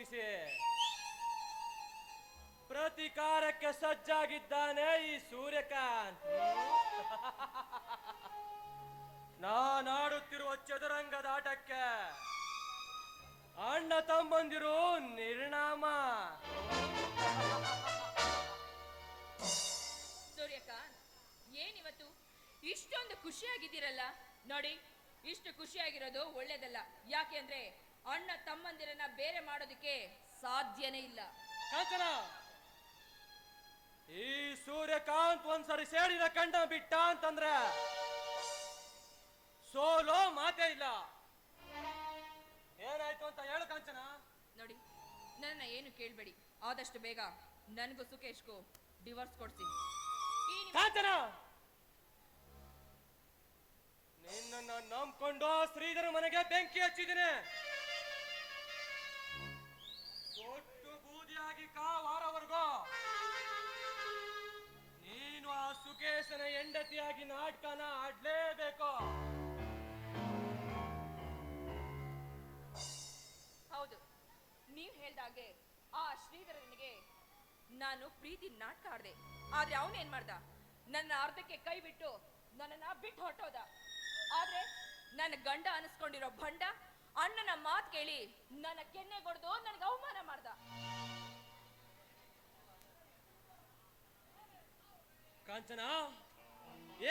ಆರೋಪಿಸಿ ಪ್ರತಿಕಾರಕ್ಕೆ ಸಜ್ಜಾಗಿದ್ದಾನೆ ಈ ಸೂರ್ಯಕಾಂತ್. ನಾನಾಡುತ್ತಿರುವ ಚದುರಂಗದ ಆಟಕ್ಕೆ ಅಣ್ಣ ತಮ್ಮಂದಿರು ನಿರ್ಣಾಮ. ಸೂರ್ಯಕಾಂತ್, ಏನಿವತ್ತು? ಇಷ್ಟೊಂದು ಖುಷಿಯಾಗಿದ್ದೀರಲ್ಲ? ನೋಡಿ, ಇಷ್ಟು ಖುಷಿಯಾಗಿರೋದು ಒಳ್ಳೇದಲ್ಲ. ಯಾಕೆ ಅಂದ್ರೆ ಅಣ್ಣ ತಮ್ಮಂದಿರನ್ನ ಮಾಡೋದಕ್ಕೆ ಸಾಧ್ಯನೇ ಇಲ್ಲ. ಕಾಂಚನ! ಈ ಸೂರ್ಯಕಾಂತ್ ಒಂದ್ಸರಿ ಸೇಡಿನ ಕಂಡ ಬಿಟ್ಟ ಅಂತಂದ್ರೆ ಸೋಲೋ ಮಾತೇ ಇಲ್ಲ. ಏನಾಯ್ತು ಅಂತ ಹೇಳು ಕಾಂಚನ. ನೋಡಿ ನನ್ನ ಏನು ಕೇಳಬೇಡಿ. ಆದಷ್ಟು ಬೇಗ ನನಗೂ ಸುಖೇಶ್ಗೂ ಡಿವೋರ್ಸ್ ಕೊಡ್ಸಿ. ಈ ನಿಮ್ಮ- ಕಾಂಚನ! ನಿನ್ನನ್ನ ನಂಬ್ಕೊಂಡು ಶ್ರೀಧರ ಮನೆಗೆ ಬೆಂಕಿ ಹಚ್ಚಿದ್ದೀನಿ. ಕಾ ವಾರವರೆಗೂ. ನೀನು ಆ ಸುಕೇಶನ ಹೆಂಡತಿಯಾಗಿ ನಾಟಕನ ಆಡ್ಲೇಬೇಕು. ಹೌದು, ನೀವು ಹೇಳ್ದಾಗೆ ಆ ಶ್ರೀಧರನಿಗೆ ನಾನು ಪ್ರೀತಿ ನಾಟಕ ಆಡ್ದೆ. ಆದ್ರೆ ಅವನೇನ್ ಮಾಡ್ದ? ನನ್ನ ಅರ್ಧಕ್ಕೆ ಕೈ ಬಿಟ್ಟು ನನ್ನನ್ನ ಬಿಟ್ಟು ಹೊಟ್ಟೋದ ಆದ್ರೆ ನನ್ನ ಗಂಡ ಅನಿಸ್ಕೊಂಡಿರೋ ಭಂಡ ಅಣ್ಣನ ಮಾತು ಕೇಳಿ ನನ್ನ ಕೆನ್ನೆಗೊಡ್ದು ನನಗೆ ಅವಮಾನ ಮಾಡ್ದ. ಕಾಂಚನ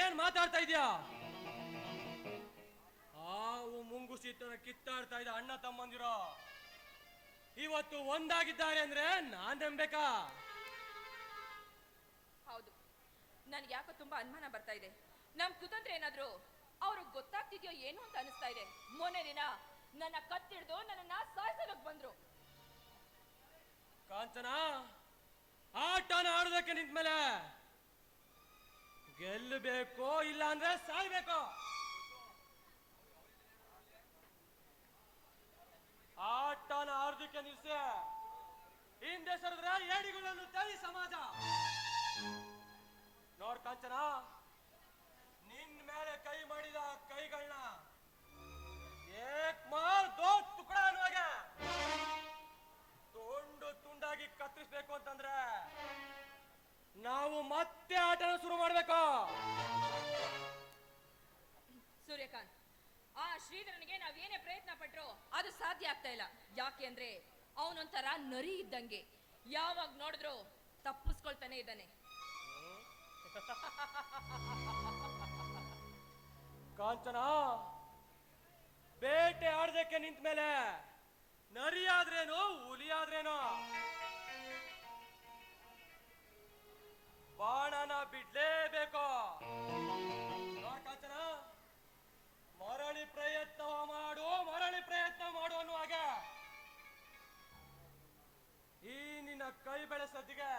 ಏನ್ ಮಾತಾಡ್ತಾ ಇದೀಯಾ? ಹಾವು ಮುಂಗುಸಿತನ ಕಿತ್ತಾಡ್ತಾ ಇದ್ದ ಅಣ್ಣ ತಮ್ಮಂದಿರೋ. ಇವತ್ತು ಒಂದಾಗಿದ್ದಾರೆ ಅಂದ್ರೆ ನಾನ್ ನಂಬೇಕಾ? ಹೌದು ನನ್ಗೆ ಯಾಕೋ ತುಂಬಾ ಅನುಮಾನ ಬರ್ತಾ ಇದೆ. ನಮ್ ಕುತಂತ್ರ ಏನಾದ್ರು ಅವ್ರಿಗೆ ಗೊತ್ತಾಗ್ತಿದ್ಯೋ ಏನು ಅಂತ ಅನಿಸ್ತಾ ಇದೆ. ಮೊನ್ನೆ ದಿನ ನನ್ನ ಕತ್ತಿಡ್ದು ನನ್ನ ಸಾಯಿಸಲಕ್ ಬಂದ್ರು. ಕಾಂಚನ ಆಟನ ಆಡೋದಕ್ಕೆ ನಿಂತ್ಮೇಲೆ ಗೆಲ್ಲಬೇಕು ಇಲ್ಲ ಅಂದ್ರೆ ಸಾಯ್ಬೇಕು. ಆಟನ ಆರ್ಧಕ್ಕೆ ನಿಲ್ಸಿ. ಹಿಂದೆ ಸರಿದ್ರೆ ಏಡಿಗಳನ್ನು ತಳಿ ಸಮಾಜ. ನೋಡ್ ನಾವು ಮತ್ತೆ ಆಟನ ಶುರು ಮಾಡ್ಬೇಕು? ಸೂರ್ಯಕಾಂತ್ ಆ ಶ್ರೀಧರನಿಗೆ ನಾವೇನೇ ಪ್ರಯತ್ನ ಪಟ್ರು ಅದು ಸಾಧ್ಯ ಆಗ್ತಾ ಇಲ್ಲ. ಯಾಕೆ ಅಂದ್ರೆ ಅವನೊಂಥರ ನರಿ ಇದ್ದಂಗೆ. ಯಾವಾಗ ನೋಡಿದ್ರು ತಪ್ಪಿಸ್ಕೊಳ್ತಾನೆ ಇದ್ದಾನೆ. ಕಾಂಚನ ಬೇಟೆ ಆಡ್ದಕ್ಕೆ ನಿಂತ ಮೇಲೆ ನರಿ ಆದ್ರೇನು? ಕೈ ಬೆಳೆಸೋದಿಗೆ,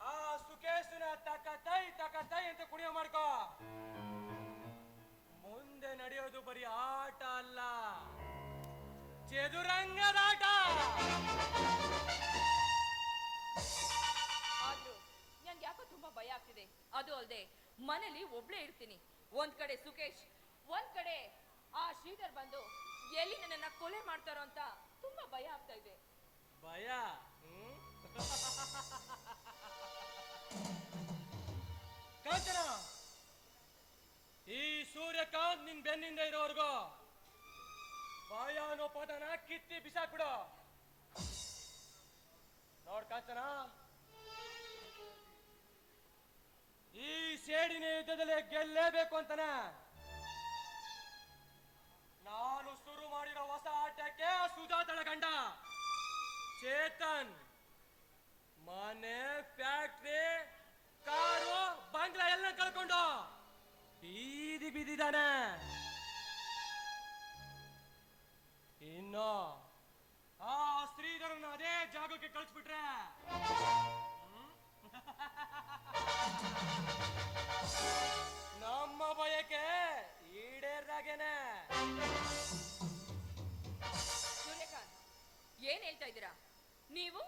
ಆ ಸುಕೇಶನ ತಕ ತೈ ತಕ ತೈ ಅಂತ ಕುಣಿಯೋ ಮಾಡ್ಕೋ. ಮುಂದೆ ನಡೆಯೋದು ಬರೀ ಆಟ ಅಲ್ಲ, ಚದುರಂಗದ ಆಟ. ಆದ್ರೂ ನನ್ಗೆ ಯಾಕೋ ತುಂಬಾ ಭಯ ಆಗ್ತಿದೆ. ಅದು ಅಲ್ಲದೆ ಮನೇಲಿ ಒಬ್ಳೆ ಇರ್ತೀನಿ. ಒಂದ್ ಕಡೆ ಸುಕೇಶ್ ಒಂದ್ ಕಡೆ ಆ ಶ್ರೀಧರ್ ಬಂದು ಎಲ್ಲಿ ನನ್ನನ್ನ ಕೊಲೆ ಮಾಡ್ತಾರೋ ಅಂತ ತುಂಬಾ ಭಯ ಆಗ್ತಾ ಇದೆ. ಭಯ? ಕಾಂಚನ ಈ ಸೂರ್ಯಕಾಂತ್ ನಿನ್ ಬೆನ್ನಿಂದ ಇರೋವರೆಗೂ ಭಯ ಅನ್ನೋ ಪದನ ಕಿತ್ತಿ ಬಿಸಾಕ್ಬಿಡು ನೋಡ್ ಕಾಂಚನ ಈ ಸೇಡಿನ ಯುದ್ಧದಲ್ಲಿ ಗೆಲ್ಲೇಬೇಕು ಅಂತಾನೆ ನಾನು ಶುರು ಮಾಡಿರೋ ಹೊಸ ಆಟಕ್ಕೆ ಸುಜಾತಳ ಗಂಡ ಚೇತನ್ ಮನೆ ಫ್ಯಾಕ್ಟ್ರಿ ಕಾರು, ಬಂಗ್ಲಾ ಎಲ್ಲ ಕಳ್ಕೊಂಡು ಬೀದಿ ಬಿದ್ದಿದ್ದಾನೆ ಇನ್ನು ಆ ಶ್ರೀಧರನ ಅದೇ ಜಾಗಕ್ಕೆ ಕಳಿಸ್ಬಿಟ್ರೆ? ನಮ್ಮ ಬಯಕೆ ಈಡೇರ್ದಾಗೇನೆ. ಸೂರ್ಯಕಾಂತ್, ಏನ್ ಹೇಳ್ತಾ ಇದ್ದೀರಾ? ನೀವು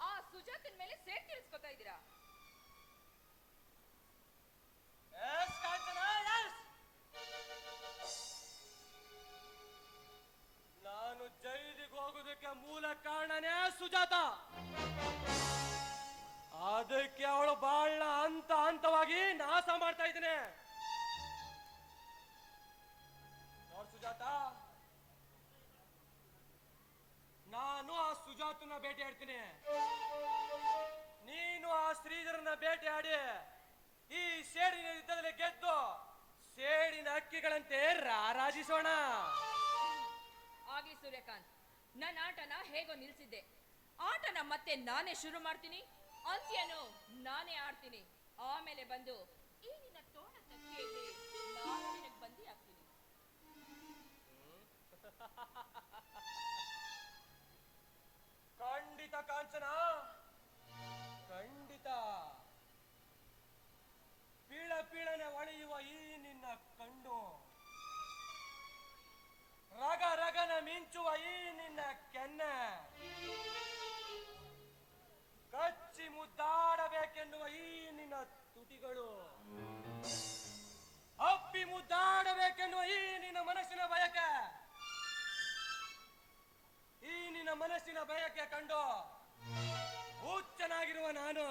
ಆ ಸುಜಾತನ ಮೇಲೆ ಸೇರ್ ತೀರಿಸ್ಕೊತಾ ಇದ್ದೀರಾ? ನಾನು ಜೈಲಿಗೆ ಹೋಗೋದಕ್ಕೆ ಸುಜಾತ. ಅದಕ್ಕೆ ಅವಳು ಬಾಳ ಹಂತ ಹಂತವಾಗಿ ನಾಶ ಮಾಡ್ತಾ ಇದ್ದೇನೆ. ಸುಜಾತ ನಾನು ಸುಜಾತನ ಭೇಟಿ ಆಡ್ತೀನಿ ನೀನು ಆ ಶ್ರೀಧರನ ಭೇಟಿ ಆಡಿ ಈ ಸೇಡಿನ ಯುದ್ಧದಲ್ಲಿ ಗೆದ್ದು ಸೇಡಿನ ಅಕ್ಕಿಗಳಂತೆ ರಾರಾಜಿಸೋಣ. ಆಗ್ಲಿ ಸೂರ್ಯಕಾಂತ್ ನನ್ನ ಆಟನ ಹೇಗೋ ನಿಲ್ಸಿದ್ದೆ. ಆಟನ ಮತ್ತೆ ನಾನೇ ಶುರು ಮಾಡ್ತೀನಿ, ಅಂತ್ಯನು ನಾನೇ ಆಡ್ತೀನಿ. ಆಮೇಲೆ ಬಂದು ಈ ನಿನ್ನ ತೋಟ ಖಂಡಿತ ಕಾಂಚನ? ಖಂಡಿತ. ಪೀಳ ಪೀಳನೆ ಒಳೆಯುವ ಈ ನಿನ್ನ ಕಣ್ಣು ರಗ ರಗನ ಮಿಂಚುವ ಈ ನಿನ್ನ ಕೆನ್ನೆ. ಕಚ್ಚಿ ಮುದ್ದಾಡಬೇಕೆನ್ನುವ ಈ ನಿನ್ನ ತುಟಿಗಳು. ಬಯಕೆ ಕಂಡು ಹುಚ್ಚನಾಗಿರುವ ನಾನು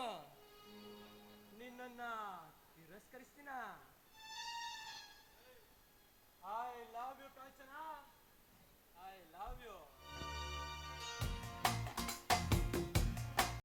ನಿನ್ನನ್ನ ತಿರಸ್ಕರಿಸ್ತೀನ? I love you Kanchana I love you